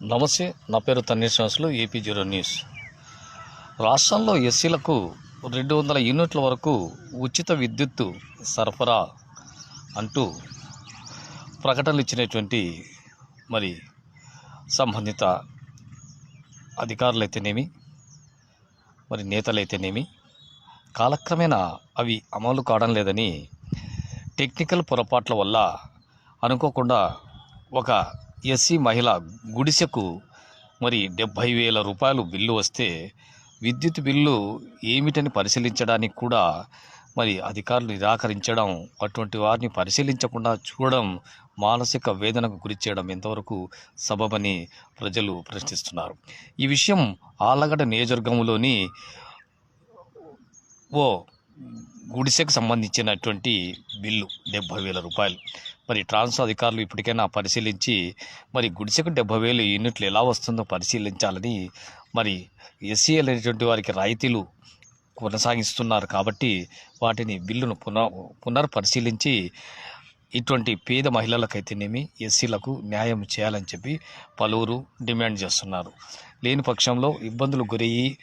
నమస్తే నా పేరు తన్నీర్ శ్వాసులు ఏపీ జీరో న్యూస్. రాష్ట్రంలో ఎస్సీలకు రెండు వందల యూనిట్ల వరకు ఉచిత విద్యుత్తు సరఫరా అంటూ ప్రకటనలు ఇచ్చినటువంటి మరి సంబంధిత అధికారులైతేనేమి మరి నేతలైతేనేమి కాలక్రమేణా అవి అమలు కావడం లేదని టెక్నికల్ పొరపాట్ల వల్ల అనుకోకుండా ఒక ఎస్సీ మహిళ గుడిసెకు మరి డెబ్భై వేల రూపాయలు బిల్లు వస్తే విద్యుత్ బిల్లు ఏమిటని పరిశీలించడానికి కూడా మరి అధికారులు నిరాకరించడం అటువంటి వారిని పరిశీలించకుండా చూడడం మానసిక వేదనకు గురి చేయడం ఎంతవరకు సబబని ప్రజలు ప్రశ్నిస్తున్నారు. ఈ విషయం ఆలగడ నియోజకవర్గంలోని ఓ గుడిసెకు సంబంధించినటువంటి బిల్లు డెబ్బై వేల రూపాయలు. మరి ట్రాన్స్ అధికారులు ఇప్పటికైనా పరిశీలించి మరి గుడిసెకు డెబ్బై వేలు యూనిట్లు ఎలా వస్తుందో పరిశీలించాలని మరి ఎస్సీ అనేటువంటి వారికి రాయితీలు కొనసాగిస్తున్నారు కాబట్టి వాటిని బిల్లును పునః పునర్పరిశీలించి ఇటువంటి పేద మహిళలకైతేనేమి ఎస్సీలకు న్యాయం చేయాలని చెప్పి పలువురు డిమాండ్ చేస్తున్నారు. లేని పక్షంలో ఇబ్బందులు గురయ్యి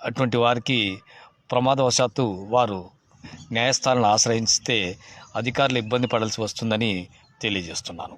అటువంటి వారికి ప్రమాదవశాత్తు వారు న్యాయస్థానాలను ఆశ్రయిస్తే అధికారులు ఇబ్బంది పడాల్సి వస్తుందని తెలియజేస్తున్నాను.